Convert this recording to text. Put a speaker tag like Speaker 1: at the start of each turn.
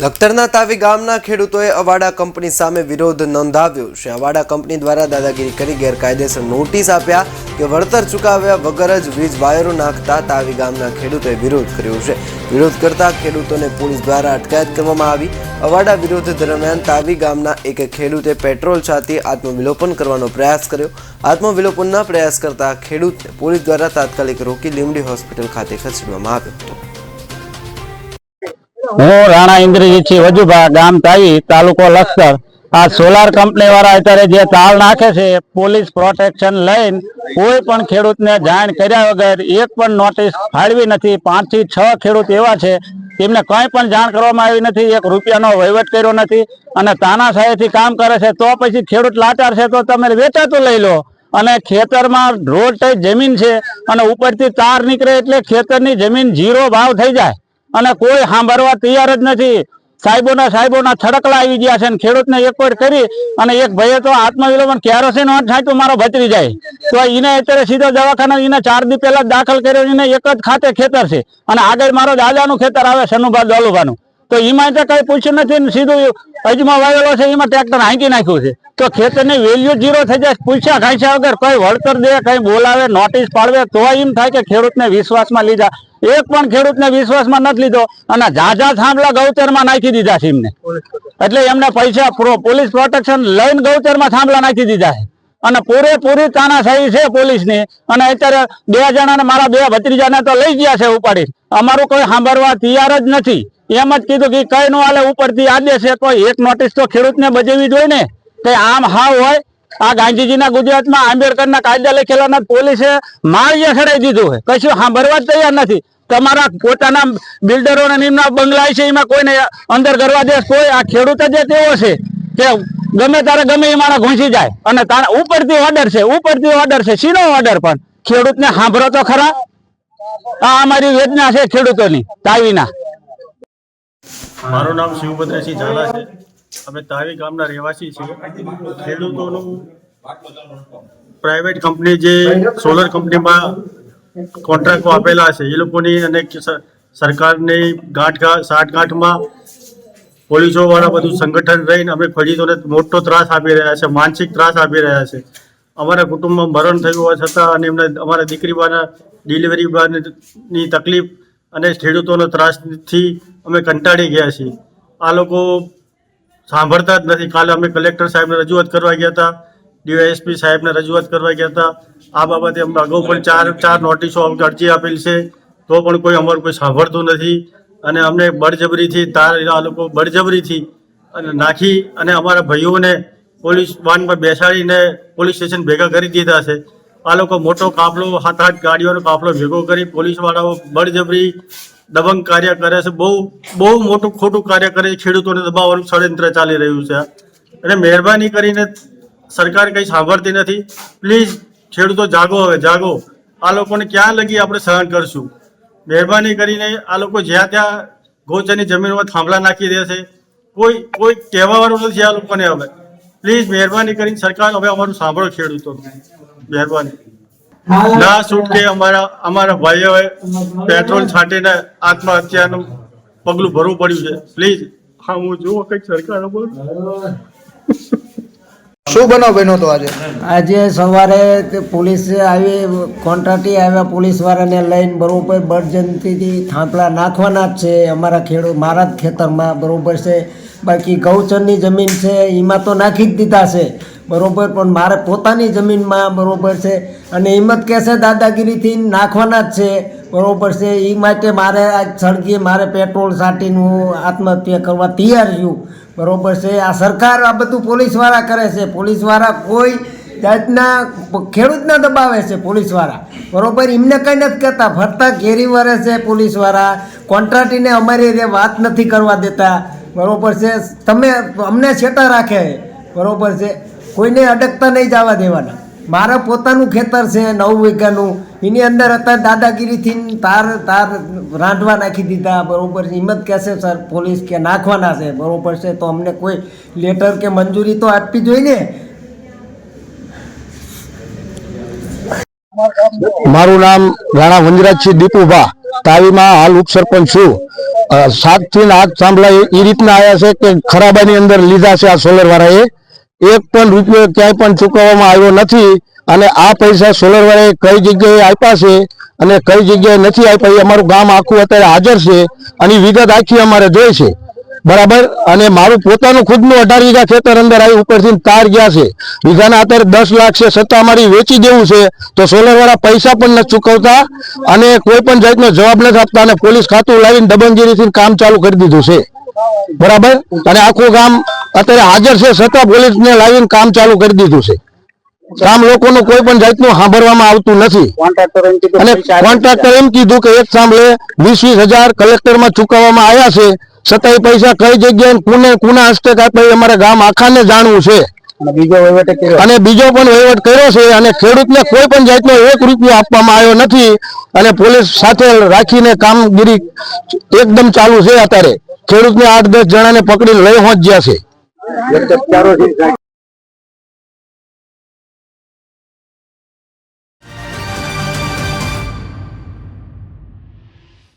Speaker 1: લખતરના તાવી ગામના ખેડૂતોએ અવાડા કંપની સામે વિરોધ નોંધાવ્યો છે. અવાડા કંપની દ્વારા દાદાગીરી કરી ગેરકાયદેસર નોટિસ આપ્યા કે વળતર ચૂકવ્યા વગર જ વીજ વાયરો નાખતા તાવી ગામના ખેડૂતોએ વિરોધ કર્યો છે. વિરોધ કરતા ખેડૂતોને પોલીસ દ્વારા અટકાયત કરવામાં આવી. અવાડા વિરોધ દરમિયાન તાવી ગામના એક ખેડૂતે પેટ્રોલ છાતી આત્મવિલોપન કરવાનો પ્રયાસ કર્યો. આત્મવિલોપનના પ્રયાસ કરતા ખેડૂતને પોલીસ દ્વારા તાત્કાલિક રોકી લીમડી હોસ્પિટલ ખાતે ખસેડવામાં આવ્યો હતો.
Speaker 2: હું રાણા ઇન્દ્રજીતસિંહ વજુભા, ગામ તાઈ, તાલુકો લખતર. આ સોલાર કંપની વાળા અત્યારે જે તાલ નાખે છે, પોલીસ પ્રોટેક્શન લઈને કોઈ પણ ખેડૂતને જાણ કર્યા વગર એક પણ નોટિસ ફાળવી નથી. પાંચથી છ ખેડૂત એવા છે, તેમને કંઈ પણ જાણ કરવામાં આવી નથી, એક રૂપિયાનો વહીવટ કર્યો નથી. અને તાનાશાહીથી કામ કરે છે, તો પછી ખેડૂત લાચાર છે, તો તમે વેચાતું લઈ લો. અને ખેતરમાં રોડ જમીન છે, અને ઉપરથી તાર નીકળે એટલે ખેતરની જમીન જીરો ભાવ થઈ જાય. અને કોઈ સાંભળવા તૈયાર જ નથી. સાહેબોના સાહેબોના છડકલા આવી ગયા છે અને ખેડૂતને એક વાર કરી અને એક ભાઈએ તો આત્મવિલોપન કેરોસીન તો મારો ભત્રી જાય. તો એને અત્યારે સીધો દવાખાના એને ચાર દી પહેલા દાખલ કર્યો એને એક જ ખાતે ખેતર છે. અને આગળ મારો દાદાનું ખેતર આવે સનુભા દોલુભાનું. તો એમાં તો કઈ પૂછ્યું નથી ને સીધું અજમાં વાવેલો છે, એમાં ટ્રેક્ટર હાંકી નાખ્યું છે. તો ખેતરની વેલ્યુ જીરો થઈ જાય, પૂછ્યા ખાંચ્યા વગર કઈ વળતર દે, કઈ બોલાવે નોટિસ પાડવે, તો એમ થાય કે ખેડૂતને વિશ્વાસમાં લીધા. એક પણ ખેડૂતને વિશ્વાસમાં નથી લીધો અને ઝાઝા થાંભલા ગૌચરમાં નાખી દીધા છે એમને. એટલે એમને પૈસા પોલીસ પ્રોટેક્શન લઈને ગૌચરમાં થાંભલા નાખી દીધા છે. અને પૂરેપૂરી તાનાશાહી છે પોલીસની. અને અત્યારે બે જણાને મારા બે ભત્રીજાને તો લઈ ગયા છે ઉપાડી. અમારું કોઈ સાંભળવા તૈયાર જ નથી. એમ જ કીધું કે કઈ નો હાલે ઉપરથી આદેશ છે. કોઈ એક નોટિસ તો ખેડૂતને બજાવવી જોઈએ ને. કે આમ હાવ હોય આ ગાંધીજીના ગુજરાતમાં આંબેડકરના કાયદા લખેલા પોલીસે માળિયા ચડાવી દીધું છે. કશું સાંભળવા જ તૈયાર નથી. તમારા પોતાના બિલ્ડરો અને નિમના બંગલા છે, એમાં કોઈને અંદર કરવા દે કોઈ આ ખેડૂત જ તેવો છે કે ગમે તારે ગમે એ માણસ ઘૂસી જાય. અને તારા ઉપરથી ઓર્ડર છે, ઉપરથી ઓર્ડર છે સીનો ઓર્ડર પણ. ખેડૂતને સાંભળો તો ખરા. આ અમારી યોજના છે ખેડૂતોની, તાવીના.
Speaker 3: મારું નામ શિવભદ્રસિંહ ઝાલા છે. અમે તાવી ગામના રહેવાસી છીએ. ખેડૂતોનું પ્રાઇવેટ કંપની જે સોલર કંપનીમાં કોન્ટ્રાક્ટો આપેલા છે, એ લોકોની અને સરકારની ગાંઠ સાઠગાંઠમાં પોલીસોવાળા બધું સંગઠન રહીને અમે ખેડૂતોને મોટો ત્રાસ આપી રહ્યા છે, માનસિક ત્રાસ આપી રહ્યા છે. અમારા કુટુંબમાં મરણ થયું હોવા છતાં અને એમને અમારા દીકરી બાના ડિલિવરી બાની તકલીફ અને ખેડૂતોનો ત્રાસથી અમે કંટાળી ગયા છીએ. આ લોકો સાંભળતા જ નથી. કાલે અમે કલેક્ટર સાહેબને રજૂઆત કરવા ગયા હતા, ડીવાયએસપી સાહેબને રજૂઆત કરવા ગયા હતા. આ બાબતે અમે અગાઉ પણ ચાર ચાર નોટિસો અરજી આપેલ છે, તો પણ કોઈ અમારું કોઈ સાંભળતું નથી. અને અમને બળજબરીથી તાર આ લોકો બળજબરીથી અને નાખી અને અમારા ભાઈઓને પોલીસ વાનમાં બેસાડીને પોલીસ સ્ટેશન ભેગા કરી દીધા છે. આ લોકો મોટો કાફલો સાત આઠ ગાડીઓનો કાફલો ભેગો કરી પોલીસવાળાઓ બળજબરી દબંગ કાર્ય કરે છે. બહુ બહુ મોટું ખોટું કાર્ય કરે છે. ખેડૂતોને દબાવવાનું ષડયંત્ર ચાલી રહ્યું છે. અને મહેરબાની કરીને સરકાર કંઈ સાંભળતી નથી. પ્લીઝ ખેડૂતો જાગો હવે, જાગો. આ લોકોને ક્યાં લગી આપણે સહન કરશું? મહેરબાની કરીને આ લોકો જ્યાં ત્યાં ગોચરની જમીનમાં થાંભલા નાખી દે છે. કોઈ કોઈ કહેવાવાળું નથી આ લોકોને હવે. પ્લીઝ મહેરબાની કરીને સરકાર હવે અમારું સાંભળો ખેડૂતો મહેરબાની. ના છૂટકે અમારા અમારા ભાઈઓએ પેટ્રોલ છાંટીને આત્મહત્યાનું પગલું ભરવું પડ્યું છે. પ્લીઝ. હા હું જોઉં કંઈક સરકાર બોલ
Speaker 4: શું બનાવ બન્યો તો આજે?
Speaker 5: આજે સવારે પોલીસ આવી કોન્ટ્રાક્ટી આવ્યા પોલીસવાળાને લઈને બરોબર બળજંતીથી થાંપલા નાખવાના જ છે. અમારા ખેડૂત મારા જ ખેતરમાં બરોબર છે. બાકી ગૌચરની જમીન છે એમાં તો નાખી જ દીધા છે. બરોબર, પણ મારે પોતાની જમીનમાં બરોબર છે. અને હિંમત કહેશે દાદાગીરીથી નાખવાના જ છે. બરોબર છે. એ માટે મારે આજ સળગીએ મારે પેટ્રોલ છાંટીને હું આત્મહત્યા કરવા તૈયાર છું. બરોબર છે. આ સરકાર આ બધું પોલીસવાળા કરે છે. પોલીસવાળા કોઈ જાતના ખેડૂતના દબાવે છે પોલીસવાળા. બરોબર, એમને કંઈ નથી કહેતા. ફરતા ઘેરી વરે છે પોલીસવાળા. કોન્ટ્રાક્ટીને અમારી રે વાત નથી કરવા દેતા. બરોબર છે. તમે અમને છેટા રાખે. બરોબર છે. કોઈને અડકતા નહીં જવા દેવાના. મારે પોતાનું ખેતર છે, નવ વીઘાનું. એની અંદર અત્યારે દાદાગીરીથી તાર તાર રાંધવા નાખી દીધા, બરાબર. છે હિંમત કહેશે સર, પોલીસ કે નાખવાના છે, બરાબર છે. તો અમને કોઈ લેટર કે મંજૂરી તો આપવી જોઈએ ને?
Speaker 2: મારું નામ રાણા વંજરાજસિંહ દીપુભા. તાવીમાં હાલ ઉપસરપંચ છું.
Speaker 6: સાતથી આઠ સાંભળાય એ- એ રીતના આવ્યા છે કે ખરાબાની અંદર લીધા છે આ સોલર વાળાએ એક પણ રૂપિયો ક્યાંય પણ ચૂકવવામાં આવ્યો નથી અને આ પૈસા સોલર વાળાએ કઈ જગ્યાએ આપ્યા છે અને કઈ જગ્યાએ નથી આપ્યા એ અમારું ગામ આખું અત્યારે હાજર છે અને વિગત આખી અમારે જોઈ છે. બરાબર? અને મારું પોતાનું ખુદનું અઢાર વીઘા ખેતર અંદર આવી ઉપરથી તાર ગયા છે. વીઘાના અત્યારે દસ લાખ છે, સત્તા અમારી વેચી દેવું છે, તો સોલરવાળા પૈસા પણ નથી ચૂકવતા અને કોઈ પણ જાતનો જવાબ નથી આપતા અને પોલીસ ખાતું લાવીને દબંગીરીથી કામ ચાલુ કરી દીધું છે. બરાબર? અને આખું ગામ અત્યારે હાજર છે છતાં પોલીસને લાવીને કામ ચાલુ કરી દીધું છે. ગામ લોકોનું કોઈ પણ જાતનું સાંભળવામાં આવતું નથી. અને કોન્ટ્રાક્ટર એમ કીધું કે એક સાંભળે વીસ વીસ હજાર કલેક્ટરમાં ચૂકવવામાં આવ્યા છે છતાં પૈસા કઈ જગ્યાએ કોને કોના હસ્તે આપ્યા એ અમારા ગામ આખાને જાણવું છે. અને બીજો પણ વહીવટ કર્યો છે અને ખેડૂતને કોઈ પણ જાતનો એક રૂપિયો આપવામાં આવ્યો નથી. અને પોલીસ સાથે રાખીને કામગીરી એકદમ ચાલુ છે અત્યારે. ખેડૂતને આઠ દસ જણાને પકડીને લઈ પહોંચ્યા છે.